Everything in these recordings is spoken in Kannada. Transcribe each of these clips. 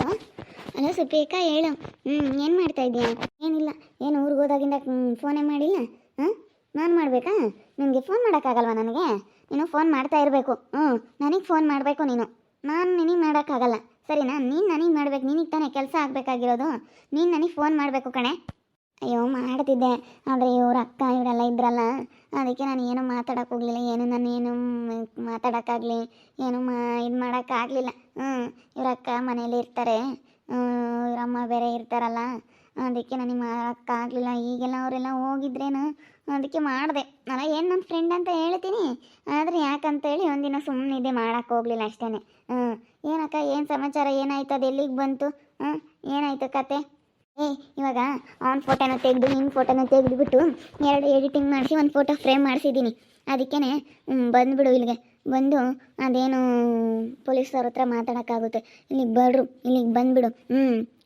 ಹಲೋ ಹಲೋ ಸುಪ್ರಿಯಕ್ಕ, ಹೇಳು. ಹ್ಞೂ ಏನು ಮಾಡ್ತಾ ಇದೀಯಾ ಏನಿಲ್ಲ, ಏನು ಊರಿಗೆ ಹೋದಾಗಿಂದ ಫೋನೇ ಮಾಡಿಲ್ಲ? ಹಾಂ? ನಾನು ಮಾಡಬೇಕಾ? ನಿನಗೆ ಫೋನ್ ಮಾಡೋಕ್ಕಾಗಲ್ವಾ ನನಗೆ? ನೀನು ಫೋನ್ ಮಾಡ್ತಾ ಇರಬೇಕು. ಹ್ಞೂ, ನನಗೆ ಫೋನ್ ಮಾಡಬೇಕು ನೀನು. ನಾನು ನಿನಗೆ ಮಾಡೋಕ್ಕಾಗಲ್ಲ. ಸರಿನಾ? ನೀನು ನನಗೆ ಮಾಡ್ಬೇಕು, ನಿನಗೆ ತಾನೇ ಕೆಲಸ ಆಗಬೇಕಾಗಿರೋದು. ನೀನು ನನಗೆ ಫೋನ್ ಮಾಡಬೇಕು ಕಣೆ. ಅಯ್ಯೋ, ಮಾಡ್ತಿದ್ದೆ. ಆದರೆ ಇವ್ರ ಅಕ್ಕ, ಇವರೆಲ್ಲ ಇದ್ರಲ್ಲ, ಅದಕ್ಕೆ ನಾನು ಏನು ಮಾತಾಡೋಕೆ ಹೋಗಲಿಲ್ಲ. ಏನು ನಾನು ಏನು ಮಾತಾಡೋಕ್ಕಾಗಲಿ, ಏನು ಮಾ, ಇದು ಮಾಡೋಕ್ಕಾಗಲಿಲ್ಲ. ಹ್ಞೂ ಇವ್ರ ಅಕ್ಕ ಮನೇಲಿ ಇರ್ತಾರೆ. ಇವರಮ್ಮ ಬೇರೆ ಇರ್ತಾರಲ್ಲ, ಅದಕ್ಕೆ ನನಗೆ ಮಾಡೋಕ್ಕಾಗಲಿಲ್ಲ. ಈಗೆಲ್ಲ ಅವರೆಲ್ಲ ಹೋಗಿದ್ರೇನು, ಅದಕ್ಕೆ ಮಾಡಿದೆ. ನಾನು ಏನು ನನ್ನ ಫ್ರೆಂಡ್ ಅಂತ ಹೇಳ್ತೀನಿ. ಆದರೆ ಯಾಕಂತೇಳಿ ಒಂದಿನ ಸುಮ್ಮನೆ ಮಾಡೋಕ್ಕೆ ಹೋಗಲಿಲ್ಲ ಅಷ್ಟೇ ಹ್ಞೂ ಏನಕ್ಕ, ಏನು ಸಮಾಚಾರ? ಏನಾಯ್ತು? ಅದು ಎಲ್ಲಿಗೆ ಬಂತು? ಹ್ಞೂ ಏನಾಯಿತು ಕತೆ? ಏ, ಇವಾಗ ಆನ್ ಫೋಟೋನ ತೆಗೆದು ನಿನ್ನ ಫೋಟೋನ ತೆಗೆದುಬಿಟ್ಟು ಎರಡು ಎಡಿಟಿಂಗ್ ಮಾಡಿಸಿ, ಒಂದು ಫೋಟೋ ಫ್ರೇಮ್ ಮಾಡಿಸಿದ್ದೀನಿ ಅದಕ್ಕೇ ಬಂದುಬಿಡು ಇಲ್ಲಿಗೆ. ಬಂದು ಅದೇನು ಪೊಲೀಸವ್ರ ಹತ್ರ ಮಾತಾಡೋಕ್ಕಾಗುತ್ತೆ. ಇಲ್ಲಿಗೆ ಬರ್ರು, ಇಲ್ಲಿಗೆ ಬಂದುಬಿಡು. ಹ್ಞೂ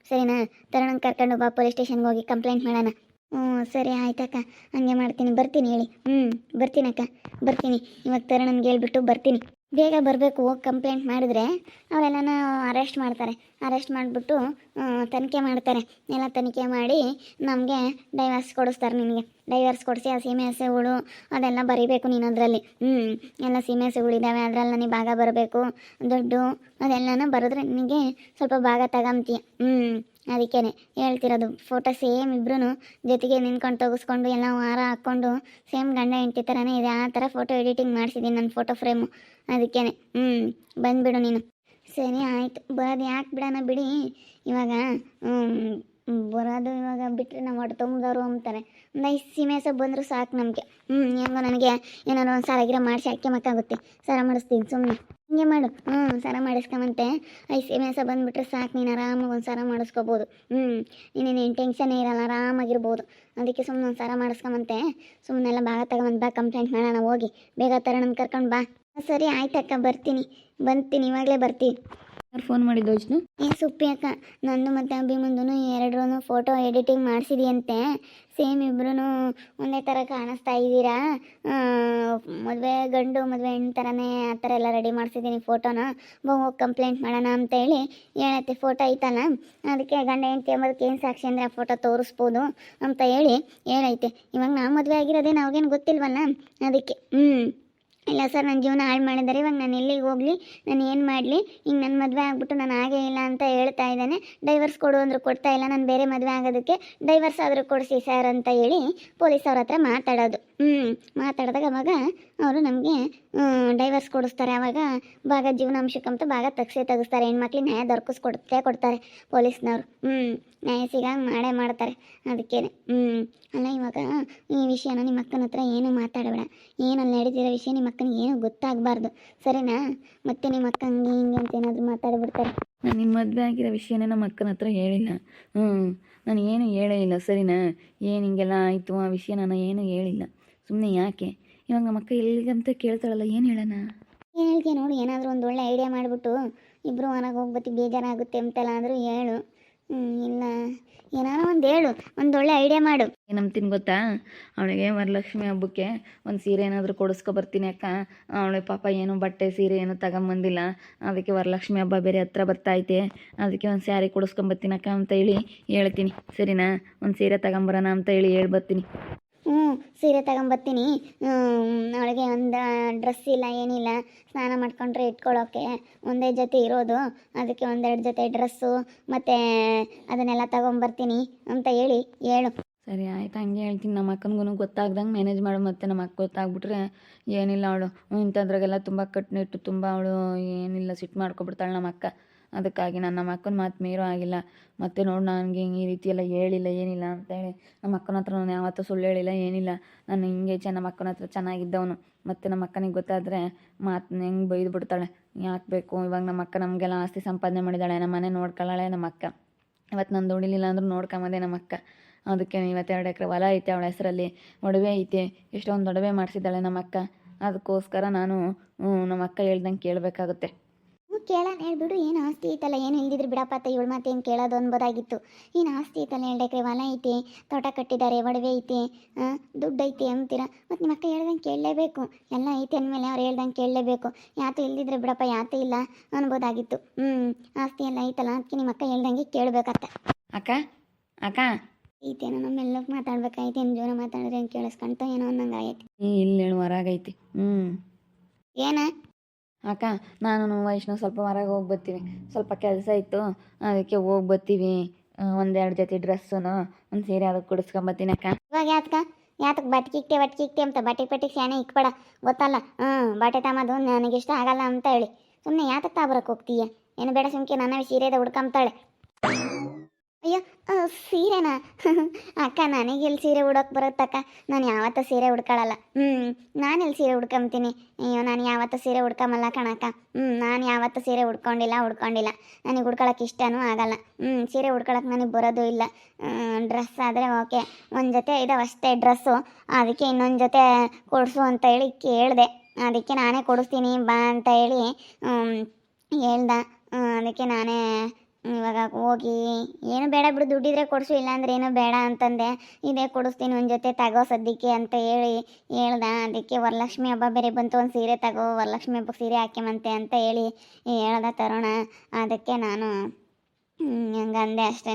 ಸರಿನಾ? ತರೋಣ ಕರ್ಕೊಂಡು ಬಾ ಪೊಲೀಸ್ ಸ್ಟೇಷನ್ಗೆ ಹೋಗಿ ಕಂಪ್ಲೇಂಟ್ ಮಾಡೋಣ. ಹ್ಞೂ ಸರಿ, ಆಯ್ತಕ್ಕ. ಹಂಗೆ ಮಾಡ್ತೀನಿ. ಬರ್ತೀನಿ ಹೇಳಿ. ಹ್ಞೂ ಬರ್ತೀನಕ್ಕ. ಬರ್ತೀನಿ. ಇವಾಗ ತರುಣನ್ಗೆ ಹೇಳ್ಬಿಟ್ಟು ಬರ್ತೀನಿ. ಬೇಗ ಬರಬೇಕು, ಹೋಗಿ ಕಂಪ್ಲೇಂಟ್ ಮಾಡಿದ್ರೆ ಅವರೆಲ್ಲನ ಅರೆಸ್ಟ್ ಮಾಡ್ತಾರೆ. ಅರೆಸ್ಟ್ ಮಾಡಿಬಿಟ್ಟು ತನಿಖೆ ಮಾಡ್ತಾರೆ. ಎಲ್ಲ ತನಿಖೆ ಮಾಡಿ ನಮಗೆ ಡೈವರ್ಸ್ ಕೊಡಿಸ್ತಾರೆ ನಿನಗೆ. ಡೈವರ್ಸ್ ಕೊಡಿಸಿ, ಆ ಸೀಮೆ ಹಸುಗಳು ಅದೆಲ್ಲ ಬರೀಬೇಕು ನೀನು ಅದರಲ್ಲಿ ಹ್ಞೂ ಎಲ್ಲ ಸೀಮೆ ಹಸುಗಳಿದ್ದಾವೆ ಅದರಲ್ಲಿ ನನಗೆ ಭಾಗ ಬರಬೇಕು. ದುಡ್ಡು ಅದೆಲ್ಲನೂ ಬರೆದ್ರೆ ನಿನಗೆ ಸ್ವಲ್ಪ ಭಾಗ ತಗೊಂತೀಯ ಹ್ಞೂ ಅದಕ್ಕೇ ಹೇಳ್ತಿರೋದು. ಫೋಟೋ ಸೇಮ್ ಇಬ್ರು ಜೊತೆಗೆ ನಿಂತ್ಕೊಂಡು ತೆಗೆಸ್ಕೊಂಡು ಎಲ್ಲ ವಾರ ಹಾಕ್ಕೊಂಡು ಸೇಮ್ ಗಂಡ ಹೆಂಡತಿ ಥರನೇ ಇದೆ. ಆ ಥರ ಫೋಟೋ ಎಡಿಟಿಂಗ್ ಮಾಡಿಸಿದ್ದೀನಿ ನನ್ನ ಫೋಟೋ ಫ್ರೇಮು ಅದಕ್ಕೇ ಹ್ಞೂ ಬಂದುಬಿಡು ನೀನು. ಸರಿ, ಆಯಿತು. ಬರೋದು ಯಾಕೆ ಬಿಡೋಣ ಬಿಡಿ. ಇವಾಗ ಬರೋದು ಇವಾಗ ಬಿಟ್ಟರೆ ನಮ್ಮ ಹೊಟ್ಟೆ ತುಂಬಿದವರು ಅಂತಾರೆ. ನೈಸ್ ಐದು ಸೀಮೆ ಸಹ ಬಂದರೂ ಸಾಕು ನಮಗೆ. ಹ್ಞೂ ಹೆಂಗೋ ನನಗೆ ಏನಾದ್ರು ಒಂದು ಸಾರ ಗಿರ ಮಾಡಿಸಿ ಹಾಕ್ಯಮಕ್ಕಾಗುತ್ತೆ ಸಾರ ಮಾಡಿಸ್ತೀನಿ ಸುಮ್ಮನೆ ಹಿಂಗೆ ಮಾಡು. ಹ್ಞೂ ಸಾರ ಮಾಡಿಸ್ಕೊಂಬಂತೆ. ಐದು ಸೀಮೆ ಸಹ ಬಂದುಬಿಟ್ರೆ ಸಾಕು, ನೀನು ಆರಾಮಾಗಿ ಒಂದು ಸಾರ ಮಾಡಿಸ್ಕೋಬೋದು. ಹ್ಞೂ ನೀನೇನು ಟೆನ್ಷನ್ನೇ ಇರಲ್ಲ, ಆರಾಮಾಗಿರ್ಬೋದು. ಅದಕ್ಕೆ ಸುಮ್ಮನೆ ಒಂದು ಸಾರ ಮಾಡಿಸ್ಕೊಂಬಂತೆ. ಸುಮ್ಮನೆಲ್ಲ ಭಾಗ ತಗೊಂಬಂದು ಬಾ ಕಂಪ್ಲೇಂಟ್ ಮಾಡೋಣ, ಹೋಗಿ. ಬೇಗ ತರೋಣ ಕರ್ಕೊಂಡು ಬಾ. ಸರಿ, ಆಯ್ತಕ್ಕ, ಬರ್ತೀನಿ. ಬಂತೀನಿ ಇವಾಗಲೇ ಬರ್ತೀನಿ. ಫೋನ್ ಮಾಡಿದ್ದು ವಿಷ್ಣು? ಏ ಸುಪ್ಪಿ ಅಕ್ಕ ನಂದು ಮತ್ತು ಅಭಿಮಂದು ಎರಡರೂ ಫೋಟೋ ಎಡಿಟಿಂಗ್ ಮಾಡಿಸಿದೆಯಂತೆ. ಸೇಮ್ ಇಬ್ರು ಒಂದೇ ಥರ ಕಾಣಿಸ್ತಾ ಇದ್ದೀರಾ? ಮದುವೆ ಗಂಡು, ಮದುವೆ ಹೆಣ್ಣು ಥರನೇ ಆ ಥರ ಎಲ್ಲ ರೆಡಿ ಮಾಡಿಸಿದ್ದೀನಿ ಫೋಟೋನ ಹೋಗಿ ಕಂಪ್ಲೇಂಟ್ ಮಾಡೋಣ ಅಂತೇಳಿ ಹೇಳತ್ತೆ ಫೋಟೋ ಐತಲ್ಲ? ಅದಕ್ಕೆ ಗಂಡ ಹೆಂಡತಿ ಎಂಬುದಕ್ಕೆ ಏನು ಸಾಕ್ಷಿ ಅಂದರೆ ಆ ಫೋಟೋ ತೋರಿಸ್ಬೋದು ಅಂತ ಹೇಳಿ ಹೇಳೈತೆ. ಇವಾಗ ನಾವು ಮದುವೆ ಆಗಿರೋದೇ ನಾವೇನು ಗೊತ್ತಿಲ್ವಲ್ಲ? ಅದಕ್ಕೆ ಹ್ಞೂ ಇಲ್ಲ ಸರ್ ನನ್ನ ಜೀವನ ಹಾಳು ಮಾಡಿದ್ದಾರೆ. ಇವಾಗ ನಾನು ಎಲ್ಲಿಗೆ ಹೋಗಲಿ, ನಾನು ಏನು ಮಾಡಲಿ ಹಿಂಗೆ ನನ್ನ ಮದುವೆ ಆಗ್ಬಿಟ್ಟು ನಾನು ಹಾಗೇ ಇಲ್ಲ ಅಂತ ಹೇಳ್ತಾ ಇದ್ದಾನೆ. ಡೈವರ್ಸ್ ಕೊಡು ಅಂದರೂ ಕೊಡ್ತಾ ಇಲ್ಲ, ನಾನು ಬೇರೆ ಮದುವೆ ಆಗೋದಕ್ಕೆ ಡೈವರ್ಸ್ ಆದರೂ ಕೊಡಿಸಿ ಸರ್ ಅಂತ ಹೇಳಿ ಪೊಲೀಸ್ ಅವ್ರ ಹತ್ರ ಮಾತಾಡೋದು. ಹ್ಞೂ ಮಾತಾಡಿದಾಗ ಅವಾಗ ಅವರು ನಮಗೆ ಡೈವರ್ಸ್ ಕೊಡಿಸ್ತಾರೆ ಆವಾಗ ಭಾಗ ಜೀವನಾಂಶಕ್ಕಂತ ಭಾಗ ತಗ್ಸೇ ತೆಗಿಸ್ತಾರೆ. ಹೆಣ್ಮಕ್ಳಿಗೆ ನ್ಯಾಯ ದೊರಕಿಸ್ಕೊಡ್ತೇ ಕೊಡ್ತಾರೆ ಪೊಲೀಸ್ನವರು. ಹ್ಞೂ ನ್ಯಾಯ ಸಿಗಾಗ ಮಾಡೇ ಮಾಡ್ತಾರೆ. ಅದಕ್ಕೆ ಹ್ಞೂ ಅಲ್ಲ ಇವಾಗ ಈ ವಿಷಯನ ನಿಮ್ಮ ಅಕ್ಕನ ಹತ್ರ ಏನು ಮಾತಾಡಬೇಡ. ಏನಲ್ಲಿ ನಡೀತಿರೋ ವಿಷಯ ನಿಮ್ಮ ಅಕ್ಕನಿಗೆ ಏನು ಗೊತ್ತಾಗಬಾರ್ದು. ಸರಿನಾ? ಮತ್ತೆ ನಿಮ್ಮ ಅಕ್ಕ ಹಂಗೆ ಹಿಂಗೆ ಅಂತ ಏನಾದರೂ ಮಾತಾಡಿಬಿಡ್ತಾರೆ. ನಾನು ನಿಮ್ಮ ಮದುವೆ ಆಗಿರೋ ವಿಷಯನೇ ನಮ್ಮ ಅಕ್ಕನ ಹತ್ರ ಹೇಳಿಲ್ಲ. ಹ್ಞೂ ನಾನು ಏನು ಹೇಳೇ ಇಲ್ಲ. ಸರಿನಾ? ಏನು ಹಿಂಗೆಲ್ಲ ಆಯಿತು? ಆ ವಿಷಯ ನಾನು ಏನು ಹೇಳಿಲ್ಲ. ಸುಮ್ಮನೆ ಯಾಕೆ? ಇವಾಗ ನಮ್ಮ ಅಕ್ಕ ಎಲ್ಲಿಗಂತ ಕೇಳ್ತಾಳಲ್ಲ ಏನು ಹೇಳೋಣ? ಏನು ಹೇಳ್ತೀಯ ನೋಡು ಏನಾದರೂ ಒಂದು ಒಳ್ಳೆ ಐಡಿಯಾ ಮಾಡಿಬಿಟ್ಟು ಇಬ್ಬರು ಮನೆಗೆ ಹೋಗ್ಬತ್ತಿ ಬೇಜಾರಾಗುತ್ತೆ ಅಂತೆಲ್ಲ ಆದರೂ ಹೇಳು. ಇಲ್ಲ. ಏನಾರ ಒಂದು ಹೇಳು ಒಂದು ಒಳ್ಳೆ ಐಡಿಯಾ ಮಾಡು. ಏನಂತೀನಿ ಗೊತ್ತಾ? ಅವಳಿಗೆ ವರಲಕ್ಷ್ಮಿ ಹಬ್ಬಕ್ಕೆ ಒಂದು ಸೀರೆ ಏನಾದರೂ ಕೊಡಿಸ್ಕೊ ಬರ್ತೀನಿ ಅಕ್ಕ. ಅವಳ ಪಾಪ ಏನು ಬಟ್ಟೆ ಸೀರೆ ಏನು ತಗೊಂಬಂದಿಲ್ಲ. ಅದಕ್ಕೆ ವರಲಕ್ಷ್ಮಿ ಹಬ್ಬ ಬೇರೆ ಹತ್ರ ಬರ್ತಾಯಿತೆ. ಅದಕ್ಕೆ ಒಂದು ಸ್ಯಾರಿ ಕೊಡಿಸ್ಕೊಂಬರ್ತೀನಿ ಅಕ್ಕ ಅಂತ ಹೇಳಿ ಹೇಳ್ತೀನಿ. ಸರಿನಾ? ಒಂದು ಸೀರೆ ತಗೊಂಬರೋಣ ಅಂತ ಹೇಳಿ ಹೇಳ್ಬರ್ತೀನಿ ಹ್ಞೂ, ಸೀರೆ ತಗೊಂಬರ್ತೀನಿ ಅವಳಿಗೆ ಒಂದು ಡ್ರೆಸ್ ಇಲ್ಲ, ಏನಿಲ್ಲ, ಸ್ನಾನ ಮಾಡ್ಕೊಂಡ್ರೆ ಇಟ್ಕೊಳ್ಳೋಕ್ಕೆ ಒಂದೇ ಜೊತೆ ಇರೋದು. ಅದಕ್ಕೆ ಒಂದೆರಡು ಜೊತೆ ಡ್ರೆಸ್ಸು ಮತ್ತು ಅದನ್ನೆಲ್ಲ ತಗೊಂಬರ್ತೀನಿ ಅಂತ ಹೇಳಿ ಹೇಳು. ಸರಿ, ಆಯ್ತು, ಹಂಗೆ ಹೇಳ್ತೀನಿ. ನಮ್ಮ ಅಕ್ಕನಿಗೂ ಗೊತ್ತಾಗ್ದಂಗೆ ಮ್ಯಾನೇಜ್ ಮಾಡು ಮತ್ತೆ ನಮ್ಮ ಅಕ್ಕ ಗೊತ್ತಾಗ್ಬಿಟ್ರೆ ಏನಿಲ್ಲ ಅವಳು. ಇಂಥದ್ರಾಗೆಲ್ಲ ತುಂಬ ಕಟ್ಟುನಿಟ್ಟು ತುಂಬ ಅವಳು ಏನಿಲ್ಲ, ಸಿಟ್ಟು ಮಾಡ್ಕೊಬಿಡ್ತಾಳೆ ನಮ್ಮ ಅಕ್ಕ. ಅದಕ್ಕಾಗಿ ನಾನು ನಮ್ಮ ಅಕ್ಕನ ಮಾತು ಮೀರೋ ಆಗಿಲ್ಲ ಮತ್ತೆ ನೋಡಿ, ನನಗೆ ಹಿಂಗೆ ಈ ರೀತಿ ಎಲ್ಲ ಹೇಳಿಲ್ಲ, ಏನಿಲ್ಲ ಅಂತೇಳಿ ನಮ್ಮ ಅಕ್ಕನ ಹತ್ರ ನಾನು ಯಾವತ್ತೂ ಸುಳ್ಳು ಹೇಳಿಲ್ಲ, ಏನಿಲ್ಲ. ನಾನು ಹಿಂಗೆ ಚೆ, ನಮ್ಮ ಅಕ್ಕನ ಹತ್ರ ಚೆನ್ನಾಗಿದ್ದವನು. ಮತ್ತು ನಮ್ಮ ಅಕ್ಕನಿಗೆ ಗೊತ್ತಾದರೆ ಮಾತನ್ನ ಹೆಂಗೆ ಬೈದು ಬಿಡ್ತಾಳೆ. ಯಾಕೆ ಬೇಕು? ಇವಾಗ ನಮ್ಮ ಅಕ್ಕ ನಮಗೆಲ್ಲ ಆಸ್ತಿ ಸಂಪಾದನೆ ಮಾಡಿದ್ದಾಳೆ ನಮ್ಮ ಮನೆ ನೋಡ್ಕೊಳ್ಳಾಳೆ ನಮ್ಮ ಅಕ್ಕ. ಇವತ್ತು ನಾನು ದುಡಿಲಿಲ್ಲ ಅಂದ್ರೂ ನೋಡ್ಕೊಂಬಂದೆ ನಮ್ಮ ಅಕ್ಕ. ಅದಕ್ಕೆ ಇವತ್ತೆರಡು ಎಕರೆ ಹೊಲ ಐತೆ, ಅವಳ ಹೆಸರಲ್ಲಿ. ಒಡವೆ ಐತೆ. ಎಷ್ಟೊಂದು ಒಡವೆ ಮಾಡಿಸಿದ್ದಾಳೆ ನಮ್ಮ ಅಕ್ಕ. ಅದಕ್ಕೋಸ್ಕರ ನಾನು ನಮ್ಮ ಅಕ್ಕ ಹೇಳ್ದಂಗೆ ಕೇಳಬೇಕಾಗುತ್ತೆ. ಕೇಳೋಣ ಹೇಳ್ಬಿಡು ಏನು ಆಸ್ತಿ ಐತಲ್ಲ ಏನು ಇಲ್ದಿದ್ರೆ ಬಿಡಪ್ಪ ಅತ್ತ ಇವಳು ಮತ್ತೆ ಏನು ಕೇಳೋದು ಅನ್ಬೋದಾಗಿತ್ತು. ಏನು ಆಸ್ತಿ ಐತಲ್ಲ ಎಕರೆ ಹೊಲ ಐತೆ ತೋಟ ಕಟ್ಟಿದ್ದಾರೆ ಒಡವೆ ಐತೆ ದುಡ್ಡು ಐತೆ ಅಂತೀರ? ಮತ್ತು ನಿಮ್ಮ ಅಕ್ಕ ಹೇಳ್ದಂಗೆ ಕೇಳಲೇಬೇಕು. ಎಲ್ಲ ಐತೆ ಅಂದಮೇಲೆ ಅವ್ರು ಹೇಳ್ದಂಗೆ ಕೇಳಲೇಬೇಕು. ಯಾತು ಇಲ್ದಿದ್ರೆ ಬಿಡಪ್ಪ ಯಾತು ಇಲ್ಲ ಅನ್ಬೋದಾಗಿತ್ತು. ಹ್ಞೂ ಆಸ್ತಿ ಎಲ್ಲ ಐತಲ್ಲ ಅದಕ್ಕೆ ನಿಮ್ಮ ಅಕ್ಕ ಹೇಳ್ದಂಗೆ ಕೇಳಬೇಕತ್ತ. ಅಕ್ಕ ಅಕ್ಕ. ಐತೇನೋ ನಮ್ಮೆಲ್ಲಕ್ಕೆ ಮಾತಾಡ್ಬೇಕಾಯ್ತು ಏನು ಜೋರ ಮಾತಾಡಿದ್ರೆ ಏನು ಕೇಳಿಸ್ಕೊಂತ ಏನೋ ಅನ್ನಂಗೆ ಆಯ್ತು ಇಲ್ಲಿ ಹೇಳು ಹೊರಗೈತಿ. ಹ್ಞೂ ಏನ? ಅಕ್ಕ, ನಾನು ವೈಷ್ಣವ್ ಸ್ವಲ್ಪ ಹೊರಗೆ ಹೋಗಿ ಬರ್ತೀವಿ. ಸ್ವಲ್ಪ ಕೆಲಸ ಇತ್ತು, ಅದಕ್ಕೆ ಹೋಗಿ ಬರ್ತೀವಿ. ಒಂದೆರಡು ಜೊತೆ ಡ್ರೆಸ್ಸುನು, ಒಂದು ಸೀರೆ ಅದಕ್ಕೆ ಕೊಡಿಸ್ಕೊಂಬತ್ತೀನಿ ಅಕ್ಕ. ಇವಾಗ ಯಾತಕ? ಯಾತಕ್ಕೆ ಬಟ್ಕೆ ಇಕ್ತೆ ಬಟ್ಕೆ ಇಕ್ತೆ ಅಂತ ಬಟ್ಟೆ ಪಟ್ಟಿಗೆ ಸ್ಯಾನೆ ಇಕ್ಬೇಡ. ಗೊತ್ತಲ್ಲ? ಹ್ಞೂ, ಬಟ್ಟೆ ತಮ್ಮದು ನನಗೆ ಇಷ್ಟ ಆಗಲ್ಲ ಅಂತ ಹೇಳಿ. ಸುಮ್ಮನೆ ಯಾತಕ್ಕೆ ತಾಬರಕ್ಕೆ ಹೋಗ್ತೀಯ? ಏನು ಬೇಡ ಸುಮ್ಕೆ, ನನ್ನ ಸೀರೆದ ಹುಡ್ಕೊಂತಾಳೆ ಅಯ್ಯೋ ಸೀರೆನಾ? ಅಕ್ಕ, ನನಗೆ ಎಲ್ಲಿ ಸೀರೆ ಉಡೋಕೆ ಬರುತ್ತಕ್ಕ ನಾನು ಯಾವತ್ತೂ ಸೀರೆ ಉಡ್ಕೊಳ್ಳಲ್ಲ ಹ್ಞೂ ನಾನು ಎಲ್ಲಿ ಸೀರೆ ಉಡ್ಕೊಂತೀನಿ? ಅಯ್ಯೋ, ನಾನು ಯಾವತ್ತೂ ಸೀರೆ ಉಡ್ಕೊಂಬಲ್ಲ ಕಣಕ್ಕ. ಹ್ಞೂ ನಾನು ಯಾವತ್ತೂ ಸೀರೆ ಉಡ್ಕೊಂಡಿಲ್ಲ ಉಡ್ಕೊಂಡಿಲ್ಲ. ನನಗೆ ಉಡ್ಕೊಳಕ್ಕೆ ಇಷ್ಟನೂ ಆಗಲ್ಲ. ಹ್ಞೂ ಸೀರೆ ಉಡ್ಕೊಳಕ್ಕೆ ನನಗೆ ಬರೋದು ಇಲ್ಲ. ಡ್ರೆಸ್ ಆದರೆ ಓಕೆ. ಒಂದು ಜೊತೆ ಇದಾವೆ ಅಷ್ಟೇ ಡ್ರೆಸ್ಸು. ಅದಕ್ಕೆ ಇನ್ನೊಂದು ಜೊತೆ ಕೊಡಿಸು ಅಂತ ಹೇಳಿ ಕೇಳಿದೆ. ಅದಕ್ಕೆ ನಾನೇ ಕೊಡಿಸ್ತೀನಿ, ಬಾ ಅಂತ ಹೇಳಿ ಹೇಳ್ದ. ಅದಕ್ಕೆ ನಾನೇ ಇವಾಗ ಹೋಗಿ, ಏನು ಬೇಡ ಬಿಡು, ದುಡ್ಡಿದ್ರೆ ಕೊಡಿಸು, ಇಲ್ಲಾಂದ್ರೆ ಏನು ಬೇಡ ಅಂತಂದೆ. ಇದೇ ಕೊಡಿಸ್ತೀನಿ, ಒಂದು ಜೊತೆ ತಗೋ ಸದ್ಯಕ್ಕೆ ಅಂತ ಹೇಳಿ ಹೇಳ್ದೆ. ಅದಕ್ಕೆ ವರಲಕ್ಷ್ಮಿ ಹಬ್ಬ ಬೇರೆ ಬಂತು, ಒಂದು ಸೀರೆ ತಗೋ, ವರಲಕ್ಷ್ಮಿ ಹಬ್ಬಕ್ಕೆ ಸೀರೆ ಹಾಕ್ಯಮಂತೆ ಅಂತ ಹೇಳಿ ಹೇಳ್ದೆ ತರೋಣ. ಅದಕ್ಕೆ ನಾನು ಹಂಗಂದೆ ಅಷ್ಟೇ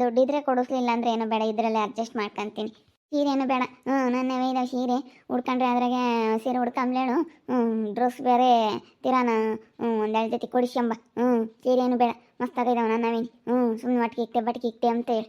ದುಡ್ಡಿದ್ರೆ ಕೊಡಿಸ್ಲಿಲ್ಲ ಅಂದ್ರೆ ಏನು ಬೇಡ, ಇದರಲ್ಲೇ ಅಡ್ಜಸ್ಟ್ ಮಾಡ್ಕೊತೀನಿ. ಸೀರೆ ಏನು ಬೇಡ. ಹ್ಞೂ ನನ್ನವೇ ಇದಾವೆ ಸೀರೆ ಉಡ್ಕೊಂಡ್ರೆ ಅದ್ರಾಗೆ ಸೀರೆ ಉಡ್ಕೊಂಬ್ಲೇಳು ಹ್ಞೂ ಡ್ರೆಸ್ ಬೇರೆ ತಿರಾನ. ಹ್ಞೂ ಒಂದೆರಡು ಜೊತೆ ಕೊಡಿಸ್ಕೊಂಬ ಹ್ಞೂ ಸೀರೆ ಏನು ಬೇಡ. ಮಸ್ತಾಗಿದ್ದಾವೆ ನನ್ನವೇ ಹ್ಞೂ ಸುಮ್ಮನೆ ಒಟ್ಟಿಗೆ ಇಕ್ತೆ ಬಟ್ಗೆ ಇಕ್ತೆ ಅಂತ ಹೇಳಿ.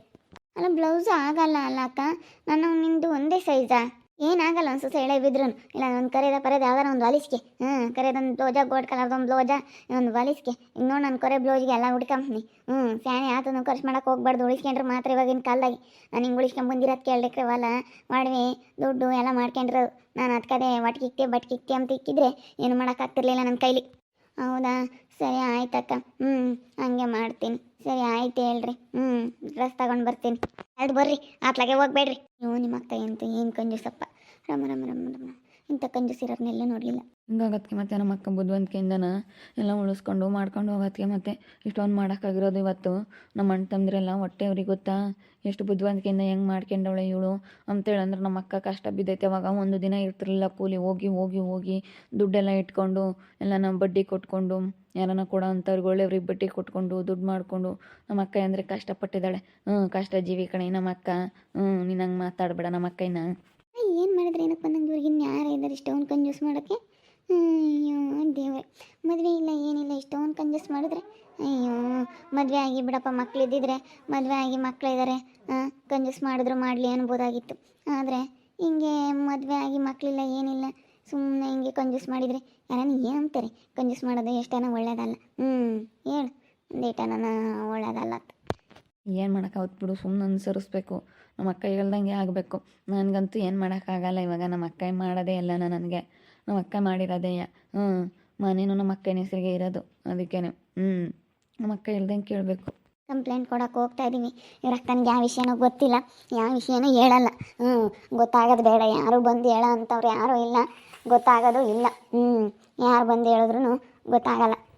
ಅಲ್ಲ, ಬ್ಲೌಸ್ ಆಗಲ್ಲ ಅಲ್ಲ ಅಕ್ಕ. ನನ್ನ ನಿಂದು ಒಂದೇ ಸೈಜಾ ಏನಾಗಲ್ಲ ಅನ್ಸುತ್ತೆ ಎಳೆ ಬಿದ್ರು ಇಲ್ಲ ಒಂದು ಕರೆದ, ಪರೆದ ಯಾವ್ದಾರ ಒಂದು ವಾಲಿಸ್ಗೆ ಹ್ಞೂ ಕರೆದೊಂದು ಬ್ಲೌಜ ಗೋಲ್ಡ್ ಕಲರ್ದು ಒಂದು ಬ್ಲೌಜಾ ಒಂದು ವಾಲಿಸ್ಗೆ ಈಗ ನೋಡಿ ನಾನು ಕೊರೆ ಬ್ಲೌಜ್ಗೆ ಎಲ್ಲ ಹುಡ್ಕೊಂಬ್ನಿ ಹ್ಞೂ ಫ್ಯಾನೆ ಆತನು ಖರ್ಚು ಮಾಡೋಕೆ ಹೋಗ್ಬಾರ್ದು. ಉಳಿಸ್ಕೊಂಡ್ರೆ ಮಾತ್ರ ಇವಾಗಿನ ಕಾಲದಾಗಿ. ನಾನು ಹಿಂಗೆ ಉಳಿಸ್ಕೊಂಡ್ ಬಂದಿರೋದು ಕೇಳಲಿಕ್ಕೆ ಹೊಲ, ಮಾಡ್ವಿ, ದುಡ್ಡು ಎಲ್ಲ ಮಾಡ್ಕೊಂಡ್ರು. ನಾನು ಅದಕ್ಕದೇ ಒಟ್ಕಿಕ್ತಿ, ಬಟ್ಕಿಕ್ತೆ ಅಂತ ಇಕ್ಕಿದ್ರೆ ಏನು ಮಾಡೋಕ್ಕಾಗ್ತಿರ್ಲಿಲ್ಲ ನನ್ನ ಕೈಲಿ. ಹೌದಾ? ಸರಿ, ಆಯ್ತಕ್ಕ. ಹ್ಞೂ ಹಂಗೆ ಮಾಡ್ತೀನಿ. ಸರಿ, ಆಯ್ತು ಹೇಳ್ರಿ. ಹ್ಞೂ ಡ್ರೆಸ್ ತಗೊಂಡು ಬರ್ತೀನಿ. ಎರಡು ಬರ್ರಿ, ಆತ್ಲಾಗೆ ಹೋಗ್ಬೇಡ್ರಿ. ನೀವು ನಿಮ್ಮ ಅಕ್ಕ ಎಂತ, ಏನು ಕಂಜೂಸಪ್ಪ. ರಮ ರಮ ರಮ ರಮ. ಇಂಥ ಕಂಜೂಸಿರೋರ್ನೆಲ್ಲ ನೋಡಲಿಲ್ಲ. ಹಿಂಗಾಗತ್ಕೆ ಮತ್ತೆ ನಮ್ಮ ಅಕ್ಕ ಬುದ್ಧಿವಂತಿಕೆಯಿಂದನ ಎಲ್ಲ ಉಳಿಸ್ಕೊಂಡು ಮಾಡ್ಕೊಂಡು ಹೋಗೋದಕ್ಕೆ ಮತ್ತೆ ಇಷ್ಟೊಂದು ಮಾಡೋಕ್ಕಾಗಿರೋದು ಇವತ್ತು. ನಮ್ಮ ಅಣ್ಣ ತಂದ್ರೆಲ್ಲ ಹೊಟ್ಟೆ ಅವ್ರಿಗೆ ಗೊತ್ತಾ? ಎಷ್ಟು ಬುದ್ಧಿವಂತಿಕೆಯಿಂದ ಹೆಂಗೆ ಮಾಡ್ಕೊಂಡವಳೆ ಇವಳು? ಅಂತೇಳಿ ಅಂದ್ರೆ ನಮ್ಮ ಅಕ್ಕ ಕಷ್ಟ ಬಿದ್ದೈತೆ. ಅವಾಗ ಒಂದು ದಿನ ಇರ್ತಿರ್ಲಿಲ್ಲ ಕೂಲಿ, ಹೋಗಿ ಹೋಗಿ ಹೋಗಿ ದುಡ್ಡೆಲ್ಲ ಇಟ್ಕೊಂಡು ಎಲ್ಲ ನಮ್ಮ ಬಡ್ಡಿ ಕೊಟ್ಕೊಂಡು ಯಾರನ್ನ ಕೊಡೋ ಅಂಥವ್ರಿಗೆ ಒಳ್ಳೆಯವ್ರಿಗೆ ಬಡ್ಡಿ ಕೊಟ್ಕೊಂಡು, ದುಡ್ಡು ಮಾಡಿಕೊಂಡು ನಮ್ಮ ಅಕ್ಕ ಅಂದರೆ ಕಷ್ಟಪಟ್ಟಿದ್ದಾಳೆ. ಹ್ಞೂ ಕಷ್ಟ ಜೀವಿ ಕಣೆ ನಮ್ಮ ಅಕ್ಕ. ಹ್ಞೂ ನೀನು ಹಂಗೆ ಮಾತಾಡಬೇಡ ನಮ್ಮ ಅಕ್ಕನ ಮಾಡಿದ್ರೆ ಏನಕ್ಕೆ ಬಂದಂಗೆ ಇವ್ರಿಗೆ ಇನ್ನು ಯಾರು ಇದ್ದಾರೆ ಇಷ್ಟೊಂದು ಕಂಜೂಸ್ ಮಾಡೋಕ್ಕೆ? ಅಯ್ಯೋ, ದೇವ್ರೆ. ಮದುವೆ ಇಲ್ಲ, ಏನಿಲ್ಲ, ಇಷ್ಟೊಂದು ಕಂಜೂಸ್ ಮಾಡಿದ್ರೆ. ಅಯ್ಯೋ, ಮದುವೆ ಆಗಿ ಬಿಡಪ್ಪ, ಮಕ್ಳು ಇದ್ದಿದ್ರೆ ಮದುವೆ ಆಗಿ ಮಕ್ಕಳಿದ್ದಾರೆ ಕಂಜೂಸ್ ಮಾಡಿದ್ರು ಮಾಡಲಿ ಅನ್ಬೋದಾಗಿತ್ತು. ಆದರೆ, ಹಿಂಗೆ ಮದುವೆ ಆಗಿ ಮಕ್ಕಳಿಲ್ಲ ಏನಿಲ್ಲ ಸುಮ್ಮನೆ ಹಿಂಗೆ ಕಂಜೂಸ್ ಮಾಡಿದರೆ. ಯಾರನ್ನ ಏನು ಅಂತಾರೆ? ಕಂಜೂಸ್ ಮಾಡೋದು ಎಷ್ಟನ ಒಳ್ಳೇದಲ್ಲ. ಹ್ಞೂ ಹೇಳು. ಒಂದೇಟನ ಒಳ್ಳೇದಲ್ಲ ಏನು ಮಾಡೋಕ್ಕಾವತ್ತು ಬಿಡು ಸುಮ್ಮನೆ ಅನುಸರಿಸ್ಬೇಕು. ನಮ್ಮ ಅಕ್ಕ ಹೇಳ್ದಂಗೆ ಆಗಬೇಕು. ನನಗಂತೂ ಏನು ಮಾಡೋಕ್ಕಾಗಲ್ಲ ಇವಾಗ. ನಮ್ಮ ಅಕ್ಕ ಮಾಡೋದೇ ಎಲ್ಲ ನನಗೆ. ನಮ್ಮ ಅಕ್ಕ ಮಾಡಿರೋದೇ ಹ್ಞೂ ಮನೇನು ನಮ್ಮ ಅಕ್ಕನ ಹೆಸರಿಗೆ ಇರೋದು. ಅದಕ್ಕೇ ಹ್ಞೂ ನಮ್ಮ ಅಕ್ಕ ಹೇಳ್ದಂಗೆ ಕೇಳಬೇಕು. ಕಂಪ್ಲೇಂಟ್ ಕೊಡಕ್ಕೆ ಹೋಗ್ತಾ ಇದ್ದೀವಿ ಇವ್ರ ಅಕ್ಕನಿಗೆ ಯಾವ ವಿಷಯನೂ ಗೊತ್ತಿಲ್ಲ. ಯಾವ ವಿಷಯನೂ ಹೇಳಲ್ಲ. ಹ್ಞೂ ಗೊತ್ತಾಗೋದು ಬೇಡ. ಯಾರು ಬಂದು ಹೇಳೋ ಅಂಥವ್ರು ಯಾರೂ ಇಲ್ಲ. ಗೊತ್ತಾಗೋದು ಇಲ್ಲ. ಹ್ಞೂ ಯಾರು ಬಂದು ಹೇಳಿದ್ರು ಗೊತ್ತಾಗಲ್ಲ.